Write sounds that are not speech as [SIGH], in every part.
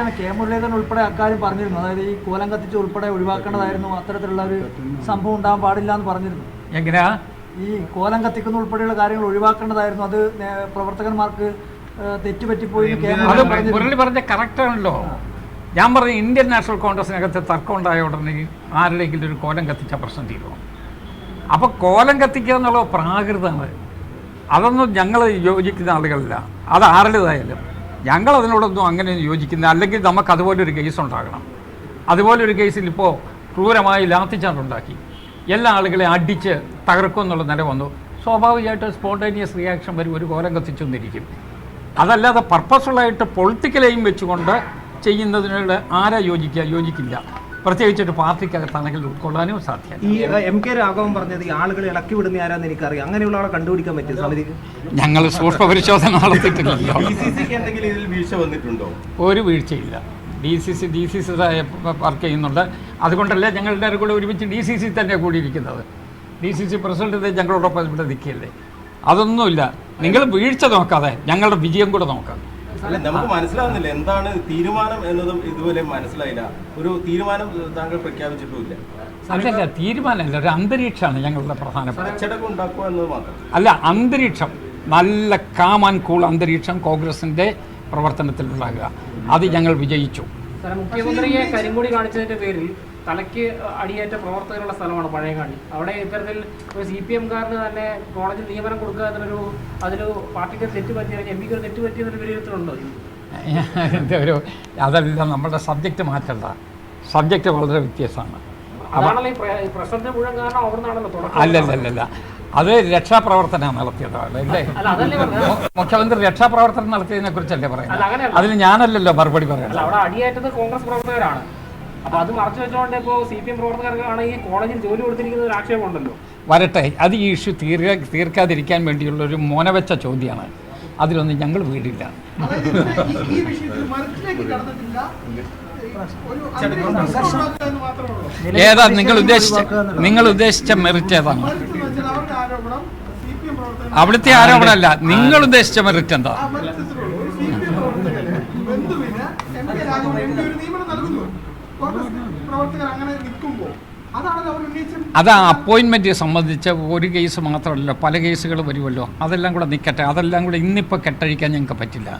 ശരിയാണ് കെ മുരളീധരൻ ഉൾപ്പെടെ അക്കാര്യം പറഞ്ഞിരുന്നു അതായത് ഈ കോലം കത്തിച്ച് ഉൾപ്പെടെ ഒഴിവാക്കേണ്ടതായിരുന്നു. അത്തരത്തിലുള്ള ഒരു സംഭവം ഉണ്ടാകാൻ പാടില്ല എന്ന് പറഞ്ഞിരുന്നു. എങ്ങനെയാ? ഈ കോലം കത്തിക്കുന്ന ഉൾപ്പെടെയുള്ള കാര്യങ്ങൾ ഒഴിവാക്കേണ്ടതായിരുന്നു. അത് പ്രവർത്തകന്മാർക്ക് തെറ്റുപറ്റിപ്പോയി മുരളി പറഞ്ഞ കറക്റ്റാണല്ലോ. ഞാൻ പറഞ്ഞു ഇന്ത്യൻ നാഷണൽ കോൺഗ്രസിനകത്ത് തർക്കം ഉണ്ടായ ഉടനെ ആരുടെയെങ്കിലും ഒരു കോലം കത്തിച്ച പ്രശ്നം തീരുമോ അപ്പോൾ കോലം കത്തിക്കുക എന്നുള്ളത് പ്രാകൃതമാണ്. അതൊന്നും ഞങ്ങൾ യോജിക്കുന്ന ആളുകളില്ല. അത് ആരുടേതായാലും. ഞങ്ങൾ അതിനോടൊന്നും അങ്ങനെ യോജിക്കുന്ന അല്ലെങ്കിൽ നമുക്ക് അതുപോലൊരു കേസ് ഉണ്ടാകണം. അതുപോലൊരു കേസിൽ ഇപ്പോൾ ക്രൂരമായി ലാത്തിച്ചാണ്ടുണ്ടാക്കി എല്ലാ ആളുകളെ അടിച്ച് തകർക്കും എന്നുള്ള നില വന്നു. സ്വാഭാവികമായിട്ട് സ്പോണ്ടേനിയസ് റിയാക്ഷൻ വരും ഒരു കോലം കത്തിച്ചൊന്നിരിക്കും. അതല്ലാതെ പർപ്പസ്ഫുള്ളായിട്ട് പൊളിറ്റിക്കൽ എയിം വെച്ചുകൊണ്ട് ചെയ്യുന്നതിനോട് ആരാ യോജിക്കുക യോജിക്കില്ല. പ്രത്യേകിച്ചൊരു പാർട്ടിക്കകത്താണെങ്കിൽ ഉൾക്കൊള്ളാനും സാധ്യത ഈ എം കെ രാഘവൻ പറഞ്ഞത് ഈ ആളുകളെ ഇളക്കി വിടുന്ന ആരാന്ന് എനിക്കറിയാം. അങ്ങനെയുള്ള ആളെ കണ്ടുപിടിക്കാൻ പറ്റും സമിതിക്ക് ഞങ്ങൾ സൂക്ഷ്മ പരിശോധന നടത്തിയിട്ടില്ലല്ലോ. [LAUGHS] എന്തെങ്കിലും ഇതിൽ വീഴ്ച വന്നിട്ടുണ്ടോ? ഒരു വീഴ്ചയില്ല. D C C D C C work ചെയ്യുന്നുണ്ട്. അതുകൊണ്ടല്ലേ ഞങ്ങൾ എല്ലാവരും കൂടെ ഒരുമിച്ച് ഡി സി സി തന്നെ കൂടിയിരിക്കുന്നത്. ഡി സി സി പ്രസിഡന്റ് ഞങ്ങളോടൊപ്പം ഇവിടെ നിൽക്കുകയല്ലേ? അതൊന്നുമില്ല. നിങ്ങൾ വീഴ്ച നോക്കാതെ ഞങ്ങളുടെ വിജയം കൂടെ നോക്കാം. അല്ല നമുക്ക് മനസ്സിലാവുന്നില്ല. എന്താണ് തീരുമാനം എന്നതും ഇതുപോലെ മനസ്സിലായില്ല. ഒരു തീരുമാനം താങ്കൾ പ്രഖ്യാപിച്ചിട്ടുമില്ല. അല്ലല്ല തീരുമാനമല്ല. ഒരു അന്തരീക്ഷമാണ് ഞങ്ങളുടെ പ്രധാനപ്പെട്ട അല്ല അന്തരീക്ഷം. നല്ല കാമൻ കൂൾ അന്തരീക്ഷം കോൺഗ്രസിന്റെ പ്രവർത്തനത്തിൽ ഉണ്ടാകുക അത് ഞങ്ങൾ വിജയിച്ചു. മുഖ്യമന്ത്രിയെ കരിങ്കൊടി കാണിച്ചതിന്റെ പേരിൽ തലയ്ക്ക് അടിയേറ്റ പ്രവർത്തകരുള്ള സ്ഥലമാണ് പഴയങ്ങാടി. അവിടെ ഇത്തരത്തിൽ ഒരു സി പി എംകാരന് തന്നെ കോളേജിൽ നിയമനം കൊടുക്കുക എന്നൊരു അതിലൊരു പാർട്ടിക്ക് തെറ്റ് പറ്റി അല്ലെങ്കിൽ എം പിക്ക് ഒരു തെറ്റ് പറ്റിയെന്നൊരു വിലയിരുത്തലുണ്ടോ? ഇത് ഒരു അതല്ല നമ്മുടെ സബ്ജക്റ്റ് മാറ്റണ്ട. സബ്ജക്റ്റ് വളരെ തുടക്കം. അല്ലല്ലല്ല അത് രക്ഷാപ്രവർത്തനം നടത്തിയതാണ് അല്ലേ? മുഖ്യമന്ത്രി രക്ഷാപ്രവർത്തനം നടത്തിയതിനെ കുറിച്ചല്ലേ അല്ല, പറയുന്നത്. അതിന് ഞാനല്ലല്ലോ മറുപടി പറയുന്നത് കോൺഗ്രസ് പ്രവർത്തകരാണ്. അപ്പൊ അത് മറച്ചു വെച്ചുകൊണ്ട് ഇപ്പോൾ സി പി എം പ്രവർത്തകർക്ക് ആണെങ്കിൽ കോളേജിൽ ജോലി കൊടുത്തിരിക്കുന്ന ഒരു ആക്ഷേപമുണ്ടല്ലോ വരട്ടെ. അത് ഈ ഇഷ്യൂ തീർക്ക തീർക്കാതിരിക്കാൻ വേണ്ടിയുള്ള ഒരു മോനവെച്ച ചോദ്യമാണ്. അതിലൊന്നും ഞങ്ങൾ വീടില്ല. ഏതാ നിങ്ങൾ ഉദ്ദേശിച്ച നിങ്ങൾ ഉദ്ദേശിച്ച മെറിറ്റ് ഏതാണ്? അവിടുത്തെ ആരോപണമല്ല. നിങ്ങൾ ഉദ്ദേശിച്ച മെറിറ്റ് എന്താ ആ മത്സരത്തിലുള്ള ഒരു സി പി എം പ്രവർത്തകര് ബന്ധുവിന് M K Raghavan M P ഒരു നിയമനം നൽകുന്നു കോൺഗ്രസ് പ്രവർത്തകർ അങ്ങനെ നിൽക്കുമ്പോൾ അത് അപ്പോയിൻമെന്റ് സംബന്ധിച്ച് ഒരു കേസ് മാത്രമല്ല പല കേസുകൾ വരുമല്ലോ. അതെല്ലാം കൂടെ നിൽക്കട്ടെ അതെല്ലാം കൂടെ ഇന്നിപ്പോൾ കെട്ടഴിക്കാൻ ഞങ്ങൾക്ക് പറ്റില്ല.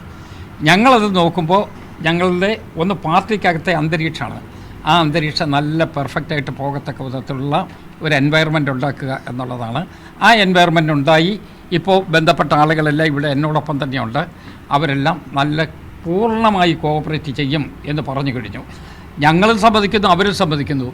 ഞങ്ങളത് നോക്കുമ്പോൾ ഞങ്ങളുടെ ഒന്ന് പാർട്ടിക്കകത്തെ അന്തരീക്ഷമാണ്. ആ അന്തരീക്ഷം നല്ല പെർഫെക്റ്റായിട്ട് പോകത്തക്ക വിധത്തിലുള്ള ഒരു എൻവയറമെന്റ് ഉണ്ടാക്കുക എന്നുള്ളതാണ്. ആ എൻവയറമെന്റ് ഉണ്ടായി ഇപ്പോൾ ബന്ധപ്പെട്ട ആളുകളെല്ലാം ഇവിടെ എന്നോടൊപ്പം തന്നെയുണ്ട്. അവരെല്ലാം നല്ല പൂർണമായി കോഓപ്പറേറ്റ് ചെയ്യും എന്ന് പറഞ്ഞു കഴിഞ്ഞു. ഞങ്ങളും സമ്മതിക്കുന്നു അവരും സമ്മതിക്കുന്നു.